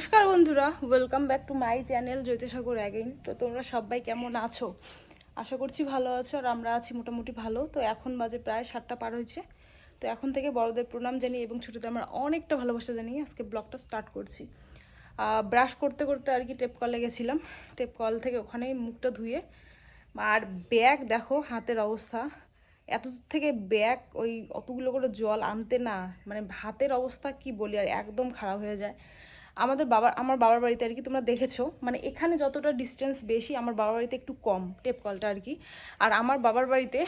Welcome back to my channel Jyotisagar again তো তোমরা সবাই কেমন আছো? আশা করছি ভালো আছো আর আমরা আছি মোটামুটি ভালো। তো এখন বাজে প্রায় সাতটা পার হয়েছে। তো এখন থেকে বড়দের প্রণাম জানিয়ে এবং ছোটোদের আমরা অনেকটা ভালোবাসা জানিয়ে আজকে ব্লগটা স্টার্ট করছি। ব্রাশ করতে করতে আর কি টেপ কলে গেছিলাম। টেপ কল থেকে ওখানেই মুখটা ধুয়ে আর ব্যাগ দেখো হাতের অবস্থা। এত থেকে ব্যাগ ওই অতগুলো করে জল আনতে না মানে হাতের অবস্থা কি বলি, আর একদম খারাপ হয়ে যায়। আমাদের বাবা আমার বাবার বাড়িতে আর কি তোমরা দেখেছ। মানে এখানে যতটা ডিস্টেন্স বেশি, আমার বাবার বাড়িতে একটু কম টেপ কলটা আর কি। আর আমার বাবার বাড়িতে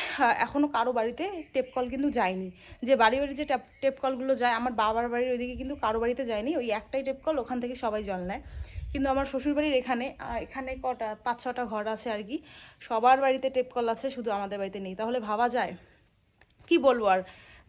এখনও কারও বাড়িতে টেপ কল কিন্তু যায়নি। যে বাড়ি বাড়ি যে টেপ টেপ কলগুলো যায়, আমার বাবার বাড়ির ওইদিকে কিন্তু কারও বাড়িতে যায়নি। ওই একটাই টেপ কল ওখান থেকে সবাই জল নেয়। কিন্তু আমার শ্বশুরবাড়ির এখানে এখানে কটা পাঁচ ছটা ঘর আছে আর কি। সবার বাড়িতে টেপ কল আছে, শুধু আমাদের বাড়িতে নেই। তাহলে ভাবা যায়? কি বলব আর?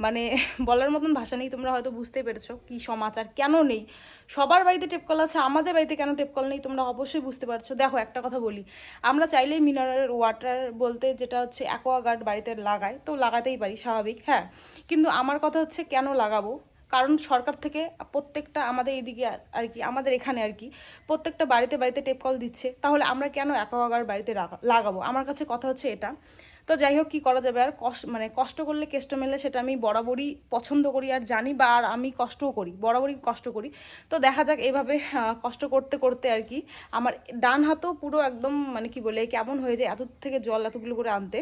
মানে বলার মতন ভাষা নেই, তোমরা হয়তো বুঝতে পেরেছ কি সমাচার, কেন নেই? সবার বাড়িতে টেপকল আছে, আমাদের বাড়িতে কেন টেপকল নেই, তোমরা অবশ্যই বুঝতে পারছ। দেখো, একটা কথা বলি, আমরা চাইলেই মিনারেল ওয়াটার বলতে যেটা হচ্ছে অ্যাকোয়াগার্ড বাড়িতে লাগাই, তো লাগাতেই পারি, স্বাভাবিক হ্যাঁ? কিন্তু আমার কথা হচ্ছে কেন লাগাবো? কারণ সরকার থেকে প্রত্যেকটা আমাদের এইদিকে আর- কি, আমাদের এখানে আর কি, প্রত্যেকটা বাড়িতে বাড়িতে টেপ কল দিচ্ছে, তাহলে আমরা কেন অ্যাকোয়াগার্ড বাড়িতে লাগাবো? আমার কাছে কথা হচ্ছে এটা। তো যাই হোক কী করা যাবে? আর কষ্ট মানে কষ্ট করলে কেষ্ট মেলে সেটা আমি বরাবরই পছন্দ করি। আর জানি বা আর আমি কষ্টও করি বরাবরই কষ্ট করি। তো দেখা যাক এইভাবে আহ, কষ্ট করতে করতে আর কি আমার ডান হাতও পুরো একদম মানে কি বলে কেমন হয়ে যায় এত থেকে জল এতগুলো করে আনতে।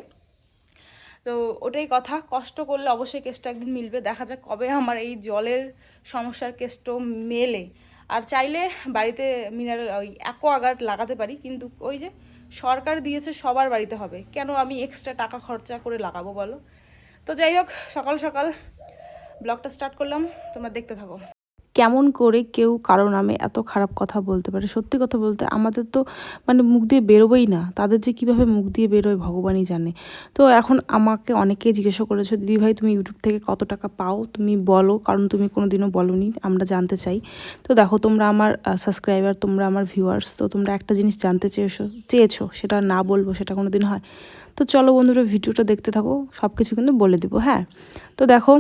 তো ওটাই কথা কষ্ট করলে অবশ্যই কেসটা একদিন মিলবে। দেখা যাক কবে আমার এই জলের সমস্যার কেসটো মেলে। আর চাইলে বাড়িতে মিনারেল ওই অ্যাকোয়াগার্ড লাগাতে পারি কিন্তু ওই যে সরকার দিয়েছে সবার বাড়িতে হবে। কেন আমি এক্সট্রা টাকা খরচা করে লাগাবো বলো? তো যাই হোক, সকাল সকাল ব্লগটা স্টার্ট করলাম, তোমরা দেখতে থাকো। কেমন করে কেউ কারও নামে এত খারাপ কথা বলতে পারে? সত্যি কথা বলতে আমাদের তো মানে মুখ দিয়ে বেরোবেই না। তাদের যে কীভাবে মুখ দিয়ে বেরোয় ভগবানই জানে। তো এখন আমাকে অনেকে জিজ্ঞাসা করেছ, দিদি ভাই, তুমি ইউটিউব থেকে কত টাকা পাও? তুমি বলো, কারণ তুমি কোনো দিনও বলোনি, আমরা জানতে চাই। তো দেখো, তোমরা আমার সাবস্ক্রাইবার তোমরা আমার ভিউয়ার্স তো তোমরা একটা জিনিস জানতে চেয়েছো চেয়েছো, সেটা না বলব, সেটা কোনো দিন হয়। তো চলো বন্ধুরা, ভিডিওটা দেখতে থাকো সব কিছু কিন্তু বলে দিব হ্যাঁ? তো দেখো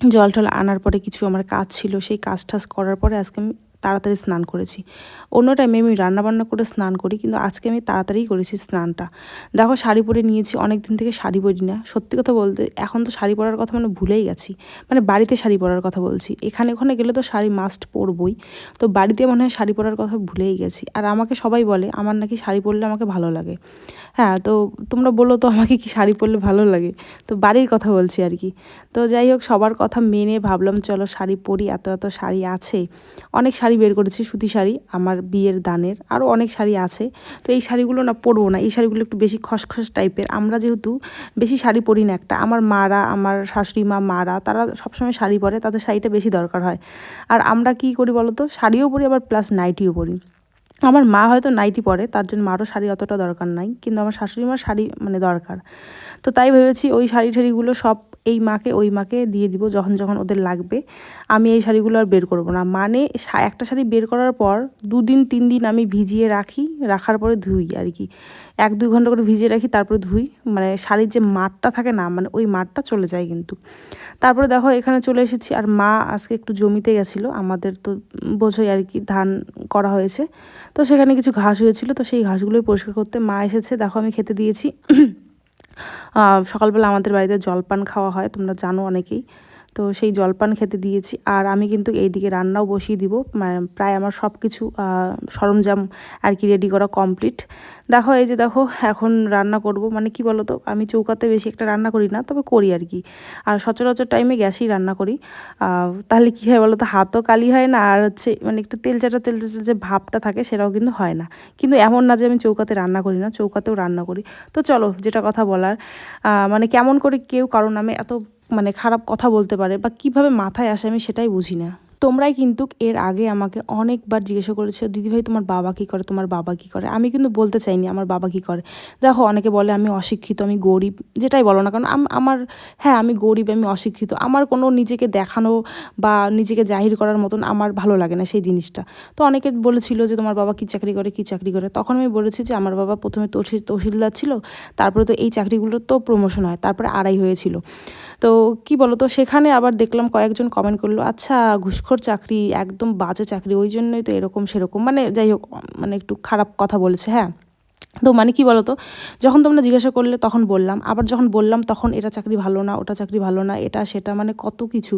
জল টল আনার পরে কিছু আমার কাজ ছিল, সেই কাজ টাজ করার পরে আজকে আমি তাড়াতাড়ি স্নান করেছি। অন্য টাইমে আমি রান্নাবান্না করে স্নান করি, কিন্তু আজকে আমি তাড়াতাড়ি করেছি স্নানটা। দেখো শাড়ি পরে নিয়েছি অনেক দিন থেকে শাড়ি পরি না। সত্যি কথা বলতে, এখন তো শাড়ি পরার কথা মানে ভুলেই গেছি। মানে বাড়িতে শাড়ি পরার কথা বলছি। এখানে ওখানে গেলে তো শাড়ি মাস্ট পরবই। তো বাড়িতে মনে হয় শাড়ি পরার কথা ভুলেই গেছি। আর আমাকে সবাই বলে, আমার নাকি শাড়ি পরলে আমাকে ভালো লাগে। হ্যাঁ তো তোমরা বলো তো, আমাকে কি শাড়ি পরলে ভালো লাগে? তো বাড়ির কথা বলছি আর কি। তো যাই হোক, সবার কথা মেনে ভাবলাম, চলো শাড়ি পরি, এত এত শাড়ি আছে। অনেক শাড়ি বের করেছি, সুতি শাড়ি, আমার বিয়ের দানের আরও অনেক শাড়ি আছে। তো এই শাড়িগুলো না পরবো না, এই শাড়িগুলো একটু বেশি খসখস টাইপের। আমরা যেহেতু বেশি শাড়ি পরি না একটা, আমার মারা, আমার শাশুড়ি মা, মারা, তারা সবসময় শাড়ি পরে, তাদের শাড়িটা বেশি দরকার হয়। আর আমরা কি করি বলো তো শাড়িও পরি আবার প্লাস নাইটিও পরি। আমার মা হয়তো নাইটি পরে, তার জন্য মারও শাড়ি অতটা দরকার নাই, কিন্তু আমার শাশুড়ি মার শাড়ি মানে দরকার। তো তাই ভেবেছি ওই শাড়ি ঠাড়িগুলো সব এই মাকে, ওই মাকে দিয়ে দিব যখন যখন ওদের লাগবে। আমি এই শাড়িগুলো আর বের করব না। মানে একটা শাড়ি বের করার পর দুদিন, তিন দিন আমি ভিজিয়ে রাখি, রাখার পরে ধুই আর কি। এক, দুই ঘণ্টা করে ভিজিয়ে রাখি, তারপরে ধুই। মানে শাড়ির যে মাঠটা থাকে না মানে ওই মাঠটা চলে যায় কিন্তু। তারপরে দেখো এখানে চলে এসেছি আর মা আজকে একটু জমিতে গেছিল। আমাদের তো বোঝোই আর কি ধান করা হয়েছে। তো সেখানে কিছু ঘাস হয়েছিল, তো সেই ঘাসগুলোই পরিষ্কার করতে মা এসেছে। দেখো আমি খেতে দিয়েছি। সকালবেলা আমাদের বাড়িতে জলপান খাওয়া হয় তোমরা জানো অনেকেই। তো সেই জলপান খেতে দিয়েছি। আর আমি কিন্তু এইদিকে রান্নাও বসিয়ে দিব। প্রায় আমার সব কিছু সরঞ্জাম আর কি রেডি করা কমপ্লিট দেখো, এই যে দেখো, এখন রান্না করব। মানে কি বলো তো আমি চৌকাতে বেশি একটা রান্না করি না, তবে করি আর কি। আর সচরাচর টাইমে গ্যাসেই রান্না করি। তাহলে কী হয় বলো তো হাতও কালি হয় না, আর হচ্ছে মানে একটু তেল চাটা তেল চাটা যে ভাবটা থাকে, সেটাও কিন্তু হয় না। কিন্তু এমন না যে আমি চৌকাতে রান্না করি না, চৌকাতেও রান্না করি। তো চলো, যেটা কথা বলার মানে কেমন করে কেউ কারণ আমি এত মানে খারাপ কথা বলতে পারে বা কীভাবে মাথায় আসে আমি সেটাই বুঝি না। তোমরাই কিন্তু এর আগে আমাকে অনেকবার জিজ্ঞাসা করেছ দিদিভাই তোমার বাবা কী করে? তোমার বাবা কী করে? আমি কিন্তু বলতে চাইনি আমার বাবা কী করে। দেখো, অনেকে বলে আমি অশিক্ষিত, আমি গরিব, যেটাই বলো না কারণ আম- আমার হ্যাঁ আমি গরিব, আমি অশিক্ষিত। আমার কোনো নিজেকে দেখানো বা নিজেকে জাহির করার মতন আমার ভালো লাগে না সেই জিনিসটা। তো অনেকে বলেছিল যে, তোমার বাবা কী চাকরি করে, কী চাকরি করে? তখন আমি বলেছি যে, আমার বাবা প্রথমে তহসিল, তহসিলদার ছিল, তারপরে তো এই চাকরিগুলোর তো প্রমোশন হয়, তারপরে আড়াই হয়েছিল। তো কি বলো তো সেখানে আবার দেখলাম কয়েকজন কমেন্ট করল আচ্ছা ঘুষখোর চাকরি, একদম বাজে চাকরি, ওই জন্যই তো এরকম সেরকম। মানে যাই হোক মানে একটু খারাপ কথা বলেছে হ্যাঁ। তো মানে কি বলতো? যখন তোমরা জিজ্ঞাসা করলে তখন বললাম। আবার যখন বললাম তখন এটা চাকরি ভালো না, ওটা চাকরি ভালো না, এটা সেটা মানে কত কিছু।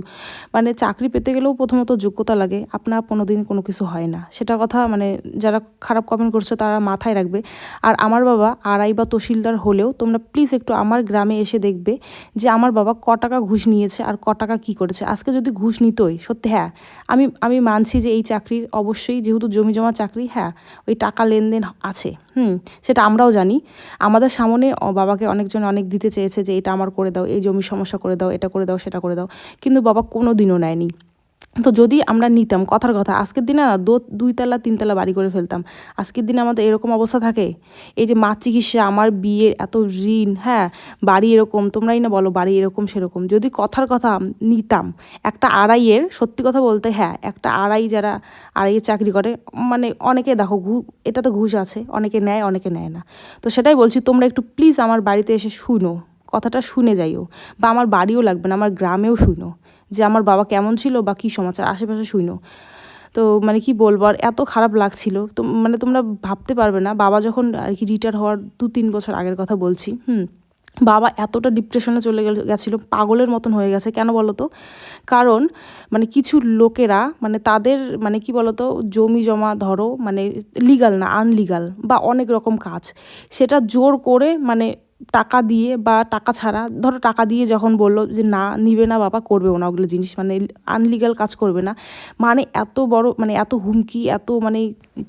মানে চাকরি পেতে গেলেও প্রথমত যোগ্যতা লাগে, আপনার কোনো দিন কোনো কিছু হয় না। সেটা কথা মানে যারা খারাপ কমেন্ট করছ তারা মাথায় রাখবে। আর আমার বাবা আড়াই বা তহসিলদার হলেও তোমরা প্লিজ একটু আমার গ্রামে এসে দেখবে যে আমার বাবা ক টাকা ঘুষ নিয়েছে আর ক টাকা কী করেছে। আজকে যদি ঘুষ নিতই, সত্যি হ্যাঁ আমি আমি মানছি যে এই চাকরির অবশ্যই যেহেতু জমি জমা চাকরি হ্যাঁ ওই টাকা লেনদেন আছে, হুম সেটা আমরাও জানি। আমাদের সামনে বাবাকে অনেকজন অনেক দিতে চেয়েছে যে, এটা আমার করে দাও, এই জমির সমস্যা করে দাও, এটা করে দাও, সেটা করে দাও। কিন্তু বাবা কোনো দিনও নেয়নি। তো যদি আমরা নিতাম, কথার কথা, আজকের দিনে না দো, দুইতলা, তিনতলা বাড়ি করে ফেলতাম। আজকের দিনে আমাদের এরকম অবস্থা থাকে, এই যে মা চিকিৎসা, আমার বিয়ের এত ঋণ হ্যাঁ বাড়ি এরকম, তোমরাই না বলো বাড়ি এরকম, সেরকম। যদি কথার কথা নিতাম, একটা আড়াইয়ের, সত্যি কথা বলতে হ্যাঁ একটা আড়াই যারা আড়াইয়ের চাকরি করে মানে অনেকে দেখো ঘু, এটা তো ঘুষ আছে, অনেকে নেয় অনেকে নেয় না। তো সেটাই বলছি, তোমরা একটু প্লিজ আমার বাড়িতে এসে শুনো। কথাটা শুনে যাইও বা আমার বাড়িও লাগবে না, আমার গ্রামেও শুনো যে আমার বাবা কেমন ছিল বা কী সমাচার, আশেপাশে শুনো তো মানে কি বলব, আর এত খারাপ লাগছিল, তো মানে তোমরা ভাবতে পারবে না, বাবা যখন আর কি রিটায়ার হওয়ার দু তিন বছর আগের কথা বলছি, হুম, বাবা এতটা ডিপ্রেশনে চলে গেল, গেছিল, পাগলের মতন হয়ে গেছে, কেন বলো তো কারণ মানে কিছু লোকেরা মানে তাদের মানে কি বলতো, জমি জমা ধরো মানে লিগাল না আনলিগাল বা অনেক রকম কাজ, সেটা জোর করে মানে টাকা দিয়ে বা টাকা ছাড়া, ধরো টাকা দিয়ে যখন বলল যে না, নিবে না বাবা করবেও না ওগুলো জিনিস মানে আনলিগাল কাজ করবে না। মানে এত বড় মানে এত হুমকি, এত মানে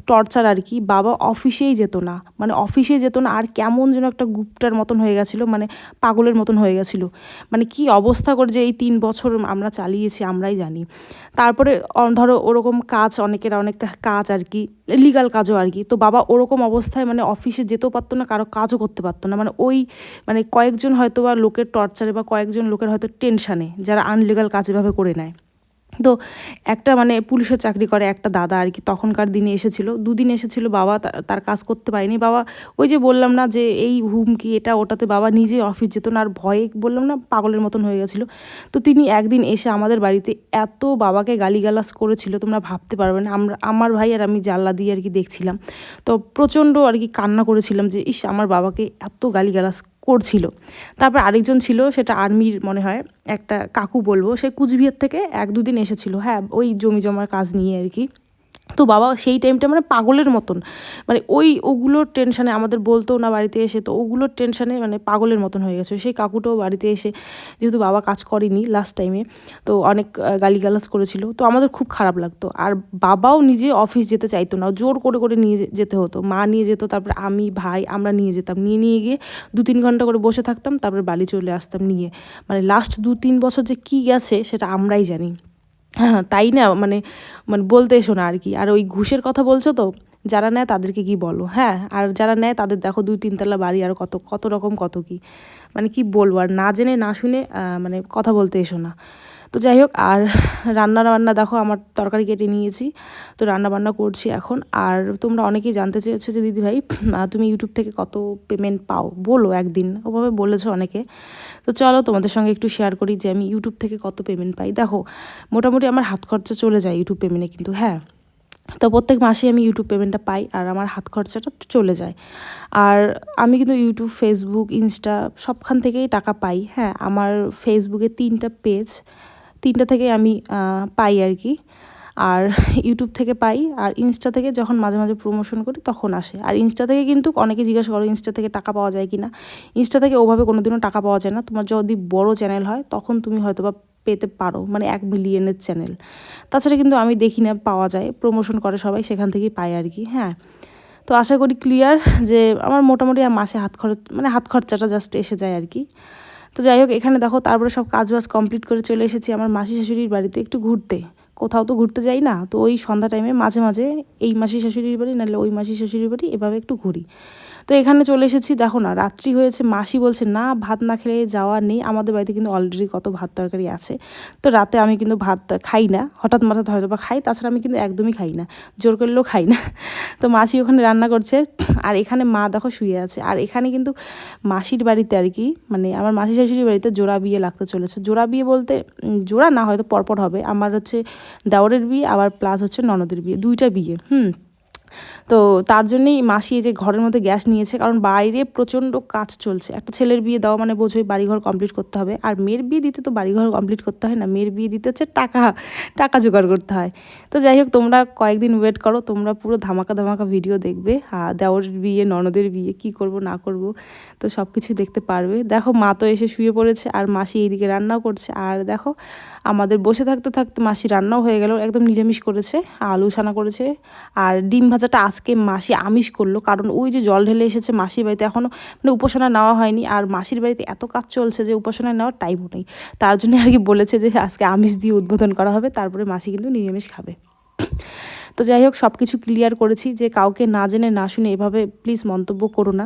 টর্চার আর কি, বাবা অফিসেই যেত না। মানে অফিসে যেত না, আর কেমন যেন একটা গুপ্টার মতন হয়ে গেছিল মানে পাগলের মতন হয়ে গেছিল। মানে কি অবস্থা করে যে এই তিন বছর আমরা চালিয়েছি, আমরাই জানি। তারপরে ধরো ওরকম কাজ, অনেকের অনেকটা কাজ আর কি লিগাল কাজও আর কি। তো বাবা ওরকম অবস্থায় মানে অফিসে যেতেও পারতো না, কারও কাজও করতে পারতো না। মানে ওই মানে কয়েকজন হয়তো বা লোকের টর্চারে বা কয়েকজন লোকের হয়তো টেনশানে যারা আনলিগাল কাজ এভাবে করে নেয়। তো একটা মানে পুলিশের চাকরি করে, একটা দাদা আর কি। তখনকার দিনে এসেছিল, দুদিন এসেছিল বাবা তার কাজ করতে পারেনি। বাবা, ওই যে বললাম না যে এই হুমকি, এটা ওটাতে বাবা নিজে অফিস যেত না, আর ভয়ে বললাম না পাগলের মতন হয়ে গেছিল। তো তিনি একদিন এসে আমাদের বাড়িতে এত বাবাকে গালিগালাজ করেছিল, তোমরা ভাবতে পারবে না। আমরা, আমার ভাই আর আমি জানলা দিয়ে আর কি দেখছিলাম। তো প্রচণ্ড আর কি কান্না করেছিলাম যে, ইস, আমার বাবাকে এত গালিগালাজ করছিল। তারপর আরেকজন ছিল, সেটা আর্মির মনে হয়, একটা কাকু বলব, সে কুচবিহার থেকে এক দুদিন এসেছিল। হ্যাঁ ওই জমি জমার কাজ নিয়ে আর কি। তো বাবা সেই টাইমটা মানে পাগলের মতন। মানে ওই ওগুলোর টেনশানে আমাদের বলতো না বাড়িতে এসে, তো ওগুলোর টেনশানে মানে পাগলের মতন হয়ে গেছে। সেই কাকুটাও বাড়িতে এসে যেহেতু বাবা কাজ করেনি লাস্ট টাইমে তো অনেক গালিগালাজ করেছিল। তো আমাদের খুব খারাপ লাগতো। আর বাবাও নিজে অফিস যেতে চাইতো না। জোর করে করে নিয়ে যেতে হতো। মা নিয়ে যেত, তারপরে আমি, ভাই আমরা নিয়ে যেতাম। নিয়ে নিয়ে গিয়ে দু তিন ঘণ্টা করে বসে থাকতাম, তারপরে বাড়ি চলে আসতাম নিয়ে। মানে লাস্ট দু তিন বছর যে কী গেছে, সেটা আমরাই জানি। তাই না? মানে মানে বলতে এসো না আর কি আর ওই ঘুষের কথা বলছো তো, যারা নেয় তাদেরকে কি বলো? হ্যাঁ আর যারা নেয় তাদের দেখো দুই তিনতলা বাড়ি, আর কত কত রকম কত কি। মানে কি বলব? আর না জেনে, না শুনে মানে কথা বলতে এসো না। তো যাই হোক, আর রান্না বান্না দেখো, আমার তরকারি কেটে নিয়েছি। তো রান্না বান্না করছি এখন। আর তোমরা অনেকেই জানতে চেয়েছো যে, দিদি ভাই তুমি ইউটিউব থেকে কত পেমেন্ট পাও? বলো একদিন, ওভাবে বলেছ অনেকে। তো চলো, তোমাদের সঙ্গে একটু শেয়ার করি যে, আমি ইউটিউব থেকে কত পেমেন্ট পাই। দেখো, মোটামুটি আমার হাত খরচা চলে যায় ইউটিউব পেমেন্টে কিন্তু হ্যাঁ। তো প্রত্যেক মাসে আমি ইউটিউব পেমেন্টটা পাই, আর আমার হাত খরচাটা চলে যায়। আর আমি কিন্তু ইউটিউব ফেসবুক ইনস্টা সবখান থেকেই টাকা পাই হ্যাঁ। আমার ফেসবুকে তিনটা পেজ তিনটা থেকে আমি পাই আর কি। আর ইউটিউব থেকে পাই, আর ইনস্টা থেকে যখন মাঝে মাঝে প্রমোশন করি তখন আসে। আর ইনস্টা থেকে কিন্তু অনেকে জিজ্ঞাসা করো ইনস্টা থেকে টাকা পাওয়া যায় কি না ইনস্টা থেকে ওভাবে কোনো দিনও টাকা পাওয়া যায় না। তোমার যদি বড় চ্যানেল হয়, তখন তুমি হয়তো বা পেতে পারো মানে এক মিলিয়নের চ্যানেল তাছাড়া কিন্তু আমি দেখি না, পাওয়া যায়। প্রমোশন করে সবাই, সেখান থেকেই পাই আর কি হ্যাঁ। তো আশা করি ক্লিয়ার যে, আমার মোটামুটি মাসে হাত খরচ মানে হাত খরচাটা জাস্ট এসে যায় আর কি। তো যাই হোক, এখানে দেখো তারপরে সব কাজ বাজ কমপ্লিট করে চলে এসেছি আমার মাসি শাশুড়ির বাড়িতে একটু ঘুরতে। কোথাও তো ঘুরতে যাই না, তো ওই সন্ধ্যা টাইমে মাঝে মাঝে এই মাসি শাশুড়ির বাড়ি নাহলে ওই মাসি শাশুড়ির বাড়ি এভাবে একটু ঘুরি। তো এখানে চলে এসেছি। দেখো না, রাত্রি হয়েছে, মাসি বলছে, না, ভাত না খেলে যাওয়া নেই, আমাদের বাড়িতে কিন্তু অলরেডি কত ভাত তরকারি আছে। তো রাতে আমি কিন্তু ভাত খাই না, হঠাৎ মাথাৎ হয়তো বা খাই, তাছাড়া আমি কিন্তু একদমই খাই না, জোর করলেও খাই না। তো মাসি ওখানে রান্না করছে, আর এখানে মা দেখো শুয়ে আছে, আর এখানে কিন্তু মাসির বাড়িতে আর কি মানে আমার মাসি শাশুড়ির বাড়িতে জোড়া বিয়ে লাগতে চলেছে। জোড়া বিয়ে বলতে জোড়া না, হয়তো পরপর হবে, আমার হচ্ছে দেওরের বিয়ে, আবার প্লাস হচ্ছে ননদের বিয়ে, দুইটা বিয়ে, হুম। তো তার জন্যই মাসি যে ঘরের মধ্যে গ্যাস নিয়েছে, কারণ বাইরে প্রচণ্ড কাজ চলছে। একটা ছেলের বিয়ে দেওয়া মানে বোঝোই বাড়িঘর কমপ্লিট করতে হবে। আর মেয়ের বিয়ে দিতে তো বাড়িঘর কমপ্লিট করতে হয় না, মেয়ের বিয়ে দিতে হচ্ছে টাকা টাকা জোগাড় করতে হয়। তো যাই হোক, তোমরা কয়েকদিন ওয়েট করো, তোমরা পুরো ধামাকা ধামাকা ভিডিও দেখবে আর দেওরের বিয়ে, ননদের বিয়ে, কি করব, না করব, তো সব কিছু দেখতে পারবে। দেখো মা তো এসে শুয়ে পড়েছে, আর মাসি এইদিকে রান্নাও করছে। আর দেখো আমাদের বসে থাকতে থাকতে মাসি রান্নাও হয়ে গেল, একদম নিরামিষ করেছে, আলু ছানা করেছে, আর ডিম ভাজাটা আজকে মাসি আমিষ করল, কারণ ওই যে জল ঢেলে এসেছে মাসির বাড়িতে এখনও মানে উপাসনা নেওয়া হয়নি, আর মাসির বাড়িতে এত কাজ চলছে যে উপাসনা নেওয়ার টাইমও নেই। তার জন্য আর কি বলেছে যে আজকে আমিষ দিয়ে উদ্বোধন করা হবে, তারপরে মাসি কিন্তু নিরামিষ খাবে। তো যাই হোক সব কিছু ক্লিয়ার করেছি, যে কাউকে না জেনে না শুনে এভাবে প্লিজ মন্তব্য করো না।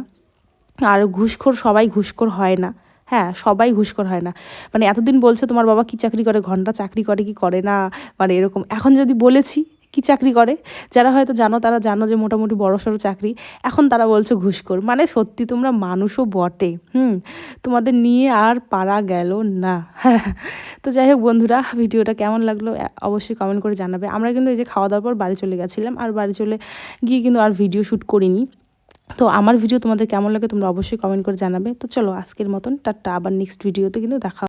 আর ঘুষখোর সবাই ঘুষখোর হয় না। হ্যাঁ সবাই ঘুষখোর হয় না। মানে এতদিন বলছে তোমার বাবা কি চাকরি করে, ঘণ্টা চাকরি করে কি করে না? মানে এরকম। এখন যদি বলেছি কি চাকরি করে, যারা হয়তো জানো তারা জানো যে মোটামুটি বড় সড়ো চাকরি। এখন তারা বলছে ঘুষখোর। মানে সত্যি তোমরা মানুষও বটে, হুম? তোমাদের নিয়ে আর পারা গেল না। তো যাই হোক বন্ধুরা, ভিডিওটা কেমন লাগল অবশ্যই কমেন্ট করে জানাবে। আমরা কিন্তু এই যে খাওয়া দাওয়ার পর বাড়ি চলে গেছিলাম, আর বাড়ি চলে গিয়ে কিন্তু আর ভিডিও শ্যুট করিনি। তো আমার ভিডিও তোমাদের কেমন লাগে তোমরা অবশ্যই কমেন্ট করে জানাবে। তো চলো আজকের মতন, টাটা। আবার নেক্সট ভিডিওতে কিন্তু দেখা